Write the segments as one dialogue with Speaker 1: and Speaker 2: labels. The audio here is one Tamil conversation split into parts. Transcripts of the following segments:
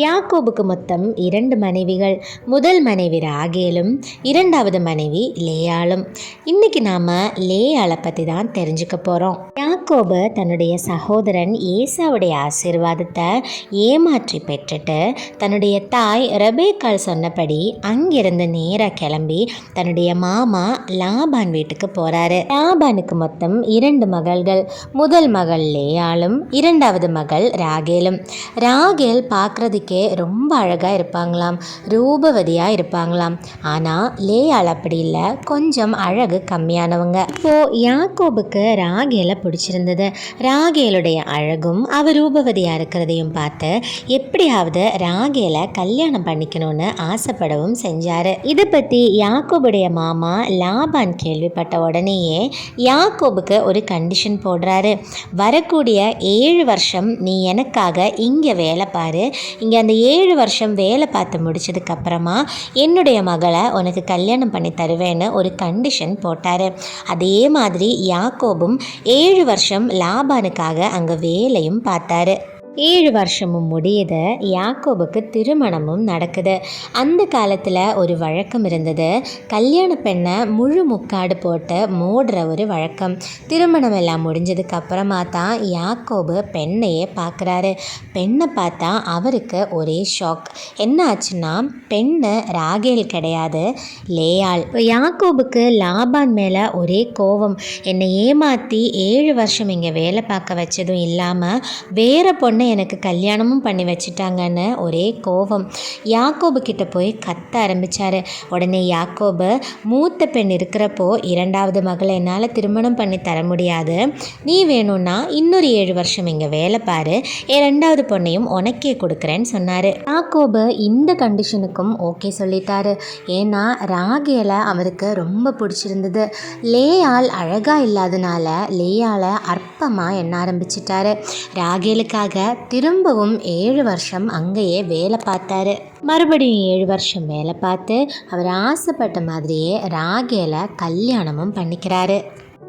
Speaker 1: யாக்கோபுக்கு மொத்தம் இரண்டு மனைவிகள். முதல் மனைவி ராகேலும் இரண்டாவது மனைவி லேயாளும். இன்னைக்கு நாம லேயாளை பற்றி தான் தெரிஞ்சுக்க போகிறோம் யாக்கோபு தன்னுடைய சகோதரன் ஏசாவுடைய ஆசீர்வாதத்தை ஏமாற்றி பெற்றுட்டு தன்னுடைய தாய் ரபேக்கால் சொன்னபடி அங்கிருந்து நேராக கிளம்பி தன்னுடைய மாமா லாபான் வீட்டுக்கு போறாரு. லாபானுக்கு மொத்தம் இரண்டு மகள்கள். முதல் மகள் லேயாளும் இரண்டாவது மகள் ராகேலும். ராகேல் பார்க்கறதுக்கு ரொம்ப அழகாக இருப்பாங்களாம் ரூபவதியாக இருப்பாங்களாம். ஆனால் லேயால் அப்படி இல்லை கொஞ்சம் அழகு கம்மியானவங்க. இப்போ யாக்கோபுக்கு ராகேலை பிடிச்சிருந்தது. ராகேலுடைய அழகும் அவ ரூபவதியாக இருக்கிறதையும் பார்த்து எப்படியாவது ராகேலை கல்யாணம் பண்ணிக்கணும்னு ஆசைப்படவும் செஞ்சார். இதை பற்றி யாக்கோபுடைய மாமா லாபான் கேள்விப்பட்ட உடனேயே யாக்கோபுக்கு ஒரு கண்டிஷன் போடுறாரு. வரக்கூடிய ஏழு வருஷம் நீ எனக்காக இங்கே வேலை பாரு இங்கே அந்த ஏழு வருஷம் வேலை பார்த்து முடிச்சதுக்கப்புறமா என்னுடைய மகளை உனக்கு கல்யாணம் பண்ணி தருவேன்னு ஒரு கண்டிஷன் போட்டார். அதே மாதிரி யாக்கோபும் ஏழு வருஷம் லாபானுக்காக அங்கே வேலையும் பார்த்தாரு. ஏழு வருஷமும் முடியுது யாக்கோபுக்கு திருமணமும் நடக்குது. அந்த காலத்தில் ஒரு வழக்கம் இருந்தது. கல்யாண பெண்ணை முழு முக்காடு போட்டு மூடுற ஒரு வழக்கம். திருமணம் எல்லாம் முடிஞ்சதுக்கு அப்புறமா தான் யாக்கோபு பெண்ணையே பார்க்குறாரு. பெண்ணை பார்த்தா அவருக்கு ஒரே ஷாக். என்ன ஆச்சுன்னா பெண்ணு ராகேல் கிடையாது லேயாள். இப்போ யாக்கோபுக்கு லாபான் மேலே ஒரே கோபம் என்னை ஏமாற்றி ஏழு வருஷம் இங்கே வேலை பார்க்க வச்சதும் இல்லாமல் வேற பொண்ணு எனக்கு கல்யாணமும் பண்ணி வச்சுட்டாங்கன்னு ஒரே கோபம். யாக்கோபு கிட்ட போய் கத்த ஆரம்பித்தார் உடனே யாக்கோபு மூத்த பெண் இருக்கிறப்போ இரண்டாவது மகளை என்னால் திருமணம் பண்ணி தர முடியாது. நீ வேணும்னா இன்னொரு ஏழு வருஷம் இங்கே வேலை பாரு. என் ரெண்டாவது பொண்ணையும் உனக்கே கொடுக்குறேன்னு சொன்னார். யாக்கோபு இந்த கண்டிஷனுக்கும் ஓகே சொல்லிட்டாரு. ஏன்னா ராகேலை அவருக்கு ரொம்ப பிடிச்சிருந்தது. லேயால் அழகாக இல்லாதனால லேயால அற்பமாக எண்ண ஆரம்பிச்சிட்டாரு. ராகேலுக்காக திரும்பவும் ஏழு வருஷம் அங்கேயே வேலை பார்த்தாரு. மறுபடியும் ஏழு வருஷம் வேலை பார்த்து அவர் ஆசைப்பட்ட மாதிரியே ராகேலை கல்யாணமும் பண்ணிக்கிறாரு.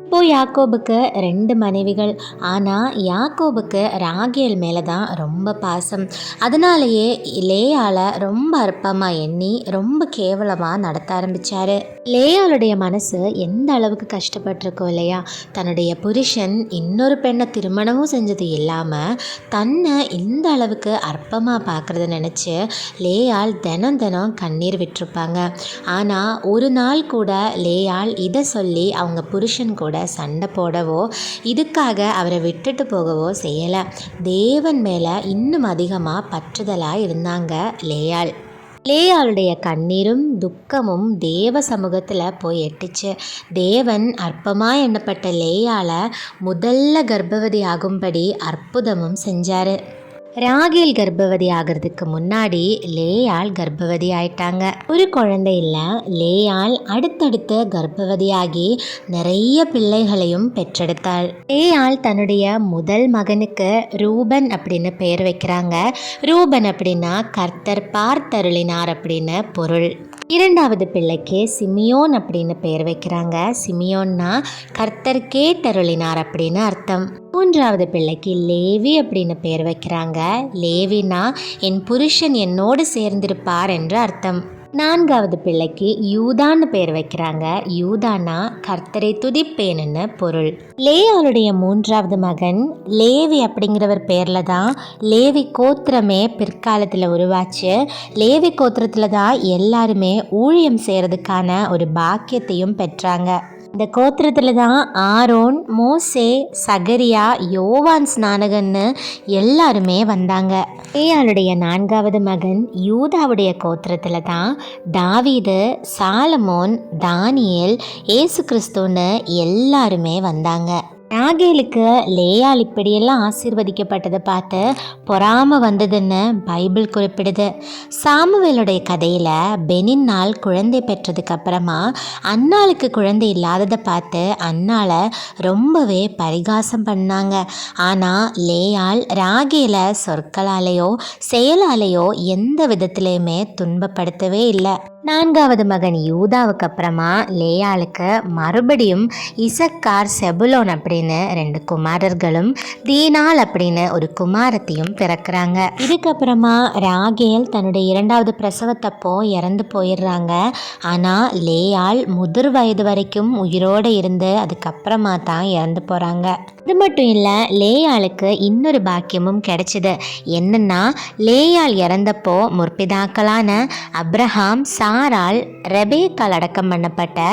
Speaker 1: இப்போ யாக்கோபுக்கு ரெண்டு மனைவிகள். ஆனால் யாக்கோபுக்கு ராகேல் மேலே தான் ரொம்ப பாசம். அதனாலேயே லேயால ரொம்ப அற்பமாக எண்ணி ரொம்ப கேவலமாக நடத்த ஆரம்பித்தார் லேயாளுடைய மனசு எந்த அளவுக்கு கஷ்டப்பட்டிருக்கோ இல்லையா? தன்னுடைய புருஷன் இன்னொரு பெண்ணை திருமணமும் செஞ்சது இல்லாமல் தன்னை இந்த அளவுக்கு அற்பமாக பார்க்குறத நினச்சி லேயாள் தினம் தினம் கண்ணீர் விட்டிருப்பாங்க. ஆனால் ஒரு நாள் கூட லேயாள் இதை சொல்லி அவங்க புருஷன் கூட சண்டை போடவோ இதுக்காக அவரை விட்டுட்டு போகவோ செய்யலை. தேவன் மேலே இன்னும் அதிகமாக பற்றுதலாக இருந்தாங்க லேயாள். லேயாளுடைய கண்ணீரும் துக்கமும் தேவ சமூகத்தில் போய் எட்டுச்சு. தேவன் அற்பமாக எண்ணப்பட்ட லேயால முதல்ல கர்ப்பவதி ஆகும்படி அற்புதமும் செஞ்சார். ராகேல் கர்ப்பவதி ஆகிறதுக்கு முன்னாடி லேயாள் கர்ப்பவதி ஆயிட்டாங்க. ஒரு குழந்தையில் லேயால் லேயாள் அடுத்தடுத்து கர்ப்பவதியாகி நிறைய பிள்ளைகளையும் பெற்றெடுத்தாள். லேயாள் தன்னுடைய முதல் மகனுக்கு ரூபன் அப்படின்னு பெயர் வைக்கிறாங்க. ரூபன் அப்படின்னா கர்த்தர் பார்த்தருளினார் அப்படின்னு பொருள். இரண்டாவது பிள்ளைக்கு சிமியோன் அப்படின்னு பெயர் வைக்கிறாங்க. சிமியோன்னா கர்த்தர் தருளினார் அப்படின்னு அர்த்தம். மூன்றாவது பிள்ளைக்கு லேவி அப்படின்னு பெயர் வைக்கிறாங்க. லேவினா என் புருஷன் என்னோடு சேர்ந்திருப்பார் என்று அர்த்தம். நான்காவது பிள்ளைக்கு யூதான்னு பேர் வைக்கிறாங்க. யூதானா கர்த்தரை துதிப்பேன்னு பொருள். லேயாளுடைய மூன்றாவது மகன் லேவி அப்படிங்கிறவர் பேரில் தான் லேவி கோத்திரமே பிற்காலத்தில் உருவாச்சு. லேவி கோத்திரத்தில் தான் எல்லாருமே ஊழியம் செய்கிறதுக்கான ஒரு பாக்கியத்தையும் பெற்றாங்க. இந்த கோத்திரத்தில் தான் ஆரோன் மோசே சகரியா யோவான் ஸ்நானகன்னு எல்லாருமே வந்தாங்க. ஏயாளுடைய நான்காவது மகன் யூதாவுடைய கோத்திரத்தில் தான் தாவீது சாலமோன் தானியேல் ஏசு கிறிஸ்துன்னு எல்லாருமே வந்தாங்க. ராகேலுக்கு லேயால் இப்படியெல்லாம் ஆசீர்வதிக்கப்பட்டதை பார்த்து பொறாம வந்ததுன்னு பைபிள் குறிப்பிடுது. சாமுவேலுடைய கதையில் பெனின்னால் குழந்தை பெற்றதுக்கு அப்புறமா அன்னாளுக்கு குழந்தை இல்லாததை பார்த்து அன்னாளை ரொம்பவே பரிகாசம் பண்ணாங்க. ஆனால் லேயால் ராகேல சொற்களாலேயோ செயலாலேயோ எந்த விதத்துலேயுமே துன்பப்படுத்தவே இல்லை. நான்காவது மகன் யூதாவுக்கு அப்புறமா லேயாளுக்கு மறுபடியும் இசக்கார் செபுலோன் அப்படின்னு அப்படின்னு ரெண்டு குமாரர்களும் தீனால் அப்படின்னு ஒரு குமாரத்தையும் பிறக்கிறாங்க. இதுக்கப்புறமா ராகேல் தன்னுடைய இரண்டாவது பிரசவத்தப்போ இறந்து போயிடுறாங்க. ஆனால் லேயால் முதிர் வயது வரைக்கும் உயிரோடு இருந்து அதுக்கப்புறமா தான் இறந்து போகிறாங்க இது மட்டும் இல்லை லேயாளுக்கு இன்னொரு பாக்கியமும் கிடைச்சிது. என்னன்னா லேயால் இறந்தப்போ முற்பிதாக்களான அப்ரஹாம் சாரால் ரெபேக்கால் அடக்கம் பண்ணப்பட்ட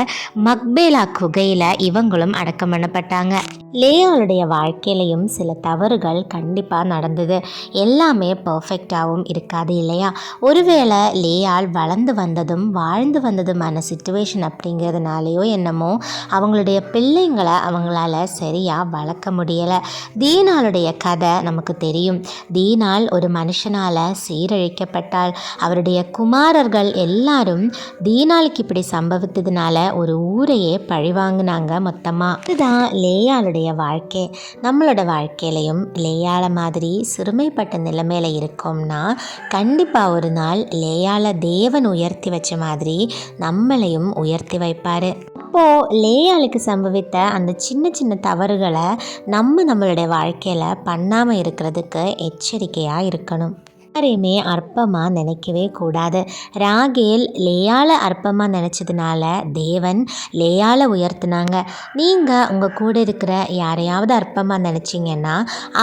Speaker 1: மக்பேலா குகையில் இவங்களும் அடக்கம் பண்ணப்பட்டாங்க. லேயாளுடைய வாழ்க்கையிலையும் சில தவறுகள் கண்டிப்பாக நடந்தது. எல்லாமே பர்ஃபெக்டாகவும் இருக்காது இல்லையா? ஒருவேளை லேயால் வளர்ந்து வந்ததும் வாழ்ந்து வந்ததுமான சுச்சுவேஷன் அப்படிங்கிறதுனாலையோ என்னமோ அவங்களுடைய பிள்ளைங்களை அவங்களால சரியாக வளர்க்க முடியலை. தீனாளுடைய கதை நமக்கு தெரியும். தீனால் ஒரு மனுஷனால் சீரழிக்கப்பட்டால் அவருடைய குமாரர்கள் எல்லாரும் தீனாளுக்கு இப்படி சம்பவித்ததுனால ஒரு ஊரையே பழிவாங்கினாங்க மொத்தமாக இதுதான் லேயாளுடைய வாழ்க்கை நம்மளோட வாழ்க்கையிலையும் லேயாள மாதிரி சிறுமைப்பட்ட நிலைமையில் இருக்கோம்னா கண்டிப்பாக ஒரு நாள் லேயாள தேவன் உயர்த்தி வச்ச மாதிரி நம்மளையும் உயர்த்தி வைப்பார். அப்போது லேயாளுக்கு சம்பவித்த அந்த சின்ன சின்ன தவறுகளை நம்ம நம்மளுடைய வாழ்க்கையில் பண்ணாமல் இருக்கிறதுக்கு எச்சரிக்கையாக இருக்கணும். யாரையுமே அற்பமாக நினைக்கவே கூடாது. ராகேல் லேயால அற்பமாக நினச்சதுனால தேவன் லேயால உயர்த்தினாங்க. நீங்கள் உங்கள் கூட இருக்கிற யாரையாவது அற்பமாக நினச்சிங்கன்னா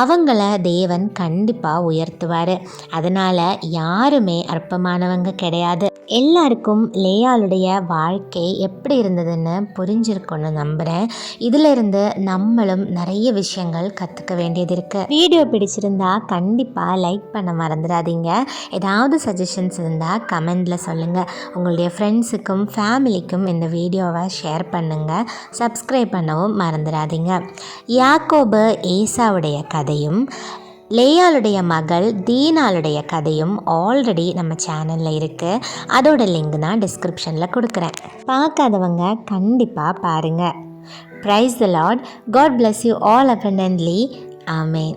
Speaker 1: அவங்கள தேவன் கண்டிப்பாக உயர்த்துவார். அதனால் யாருமே அற்பமானவங்க கிடையாது. எல்லாருக்கும் லேயாளுடைய வாழ்க்கை எப்படி இருந்ததுன்னு புரிஞ்சிருக்கும்னு நம்புகிறேன் இதிலிருந்து நம்மளும் நிறைய விஷயங்கள் கற்றுக்க வேண்டியது இருக்குது வீடியோ பிடிச்சிருந்தா கண்டிப்பாக லைக் பண்ண மறந்துடாது மறந்துடாதீங்க ஏதாவது சஜஷன்ஸ் இருந்தால் கமெண்டில் சொல்லுங்கள் உங்களுடைய ஃப்ரெண்ட்ஸுக்கும் ஃபேமிலிக்கும் இந்த வீடியோவை ஷேர் பண்ணுங்கள் சப்ஸ்கிரைப் பண்ணவும் மறந்துடாதீங்க. யாக்கோபு ஏசாவுடைய கதையும் லேயாளுடைய மகள் தீனாளுடைய கதையும் ஆல்ரெடி நம்ம சேனலில் இருக்குது அதோட லிங்க் நான் டிஸ்கிரிப்ஷனில் கொடுக்குறேன். பார்க்காதவங்க கண்டிப்பாக பாருங்கள் praise the lord god bless you all abundantly amen